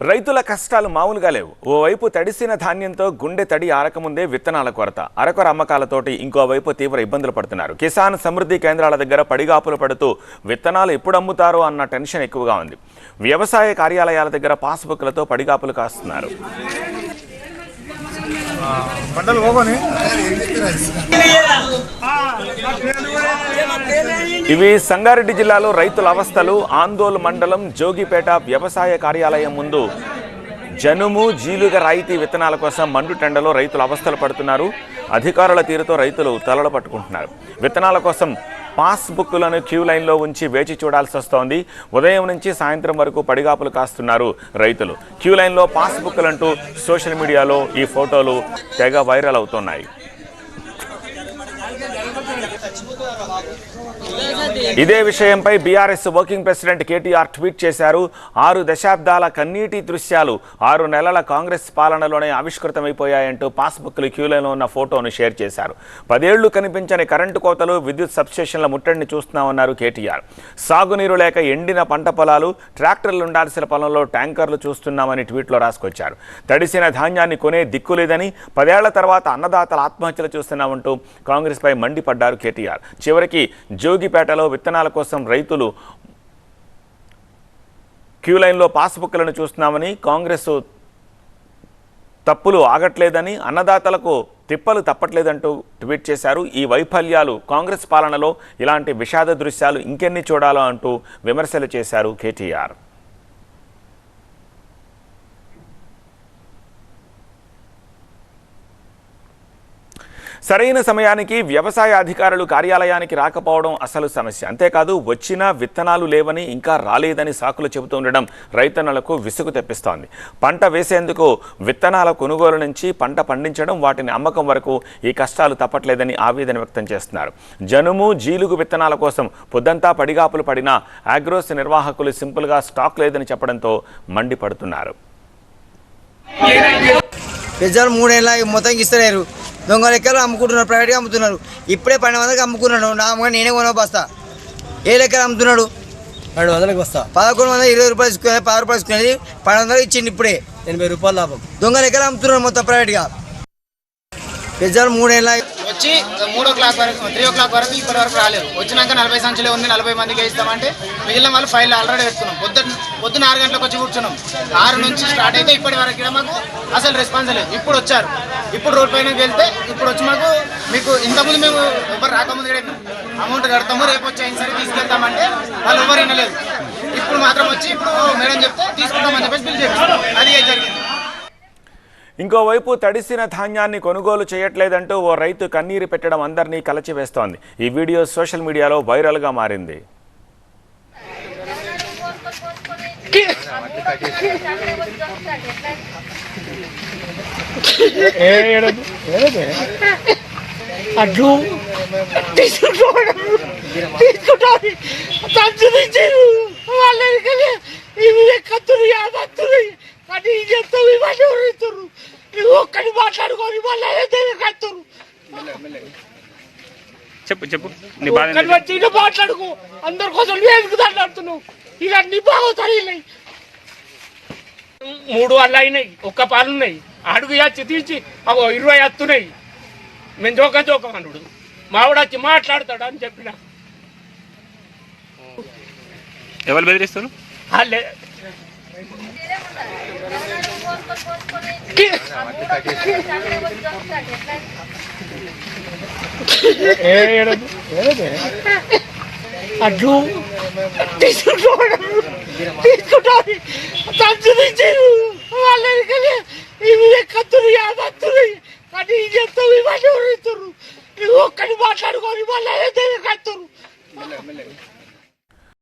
రైతుల కష్టాలు మామూలుగా లేవు. ఓవైపు తడిసిన ధాన్యంతో గుండె తడి ఆరకముందే విత్తనాల కొరత. అరకొర అమ్మకాలతోటి ఇంకోవైపు తీవ్ర ఇబ్బందులు పడుతున్నారు. కిసాన్ సమృద్ధి కేంద్రాల దగ్గర పడిగాపులు పడుతూ విత్తనాలు ఎప్పుడు అమ్ముతారో అన్న టెన్షన్ ఎక్కువగా ఉంది. వ్యవసాయ కార్యాలయాల దగ్గర పాస్బుక్లతో పడిగాపులు కాస్తున్నారు. పంటలు ఇవి సంగారెడ్డి జిల్లాలో రైతుల అవస్థలు ఆందోళన మండలం జోగిపేట వ్యవసాయ కార్యాలయం ముందు జనుము జీలుగ రాయితీ విత్తనాల కోసం మండుటెండలో రైతులు అవస్థలు పడుతున్నారు. అధికారుల తీరుతో రైతులు తలలు పట్టుకుంటున్నారు. విత్తనాల కోసం పాస్ బుక్లను క్యూ లైన్లో ఉంచి వేచి చూడాల్సి వస్తోంది. ఉదయం నుంచి సాయంత్రం వరకు పడిగాపులు కాస్తున్నారు రైతులు. క్యూ లైన్లో పాస్ బుక్లంటూ సోషల్ మీడియాలో ఈ ఫోటోలు తెగ వైరల్ అవుతున్నాయి. ఇదే విషయంపై BRS working president KTR tweet చేశారు. ఆరు దశాబ్దాల కన్నీటి దృశ్యాలు ఆరు నెలల కాంగ్రెస్ పాలనలోనే ఆవిష్కృతమైపోయాయంటూ పాస్బుక్లు క్యూలైన్లో ఉన్న ఫోటోను షేర్ చేశారు. పదేళ్ళు కనిపించని కరెంటు కోతలు విద్యుత్ సబ్స్టేషన్ల ముట్టడిని చూస్తున్నామన్నారు కేటీఆర్. సాగునీరు లేక ఎండిన పంట పొలాలు ట్రాక్టర్లు ఉండాల్సిన పొలంలో ట్యాంకర్లు చూస్తున్నామని ట్వీట్లో రాసుకొచ్చారు. తడిసిన ధాన్యాన్ని కొనే దిక్కు లేదని పదేళ్ళ తర్వాత అన్నదాతల ఆత్మహత్యలు చూస్తున్నామంటూ కాంగ్రెస్పై మండిపడ్డారు కేటీఆర్. చివరికి జోగిపేటలో విత్తనాల కోసం రైతులు క్యూ లైన్లో పాస్బుక్లను చూస్తున్నామని కాంగ్రెస్ తప్పులు ఆగట్లేదని అన్నదాతలకు తిప్పలు తప్పట్లేదంటూ ట్వీట్ చేశారు. ఈ వైఫల్యాలు కాంగ్రెస్ పాలనలో ఇలాంటి విషాద దృశ్యాలు ఇంకెన్ని చూడాలో అంటూ విమర్శలు చేశారు కేటీఆర్. సరైన సమయానికి వ్యవసాయ అధికారులు కార్యాలయానికి రాకపోవడం అసలు సమస్య. అంతేకాదు వచ్చిన విత్తనాలు లేవని ఇంకా రాలేదని సాకులు చెబుతుండడం రైతన్నలకు విసుగు తెప్పిస్తోంది. పంట వేసేందుకు విత్తనాల కొనుగోలు నుంచి పంట పండించడం వాటిని అమ్మకం వరకు ఈ కష్టాలు తప్పట్లేదని ఆవేదన వ్యక్తం చేస్తున్నారు. జనుము జీలుగు విత్తనాల కోసం పొద్దంతా పడిగాపులు పడిన ఆగ్రోస్ నిర్వాహకులు సింపుల్గా స్టాక్ లేదని చెప్పడంతో మండిపడుతున్నారు. ప్రజలు మూడేళ్ళ మొత్తం ఇస్తలేరు. దొంగ లెక్కలు అమ్ముకుంటున్నారు ప్రైవేట్గా అమ్ముతున్నారు. ఇప్పుడే పన్నెండు వందలకి అమ్ముకున్నాడు. నా అమ్మగా నేనే కొన బస్తా? ఏ లెక్కలు అమ్ముతున్నాడు? రెండు వందలకి వస్తా. పదకొండు వందల ఇరవై రూపాయలు తీసుకునేది పది రూపాయలు తీసుకునేది పన్నెండు వందలకి ఇచ్చింది ఇప్పుడే. ఎనభై రూపాయలు లాభం. దొంగ లెక్కలు అమ్ముతున్నాడు మొత్తం ప్రైవేట్గా రిజర్వ్ మూడేళ్ళ వచ్చి మూడో క్లాక్ వరకు త్రీ ఓ క్లాక్ వరకు ఇప్పటి వరకు రాలేదు. వచ్చినాక నలభై సంచులే ఉంది నలభై మందికి ఇస్తామంటే మిగిలిన వాళ్ళు ఫైల్ ఆల్రెడీ పెట్టుకున్నాం. పొద్దున్న పొద్దున్న ఆరు గంటలకు వచ్చి కూర్చున్నాం. ఆరు నుంచి స్టార్ట్ అయితే ఇప్పటి వరకు ఇక్కడ మాకు అసలు రెస్పాన్స్ లేదు. ఇప్పుడు వచ్చారు. ఇప్పుడు రోడ్ పైన వెళ్తే ఇప్పుడు వచ్చి మాకు మీకు ఇంతకుముందు మేము ఎవరు రాకముందు కూడా అమౌంట్ కడతాము రేపు వచ్చి అయిన సరే తీసుకెళ్తామంటే వాళ్ళు ఎవరు వినలేదు. ఇప్పుడు మాత్రం వచ్చి ఇప్పుడు మేడం చెప్తే తీసుకుంటామని చెప్పేసి బిల్ చేస్తారు అది జరిగింది? ఇంకోవైపు తడిసిన ధాన్యాన్ని కొనుగోలు చేయట్లేదంటూ ఓ రైతు కన్నీరు పెట్టడం అందరినీ కలచివేస్తోంది. ఈ వీడియో సోషల్ మీడియాలో వైరల్గా మారింది. అడ్లు తీసుకుంటాడు తీసుకుంటాడు ఇవి కత్తులు యాదత్తులు ఈ చెప్తావు ఇవన్నీ ఎవరిస్తారు నువ్వు ఒక్కడి మాట్లాడుకొని మళ్ళీ కత్తురు చెప్పు చెప్పు. నీ బాధ ఒక్కడి వచ్చి ఇల్లు మాట్లాడుకో. అందరి కోసం వేదిక మాట్లాడుతున్నావు ఇక అన్ని బాగోతాయి మూడు అల్ల అయినాయి ఒక్క పాలు ఉన్నాయి. అడుగు వచ్చి తీసి అగో ఇరవై ఎత్తున్నాయి మేము జోక జోకం అనుడు మావిడ వచ్చి మాట్లాడతాడు అని చెప్పిన. ఎవరు బెదిరిస్తారు వాళ్ళే అడ్లు తీసుకుంటాడు తీసుకుంటాడు సంచు తెచ్చారు వాళ్ళకి ఇవి కత్తులు యాదత్తులు కానీ ఈ చెప్తావు ఇవన్నీ ఎవరిస్తారు నువ్వు ఒక్కడి మాట్లాడుకొని మళ్ళీ కత్తురు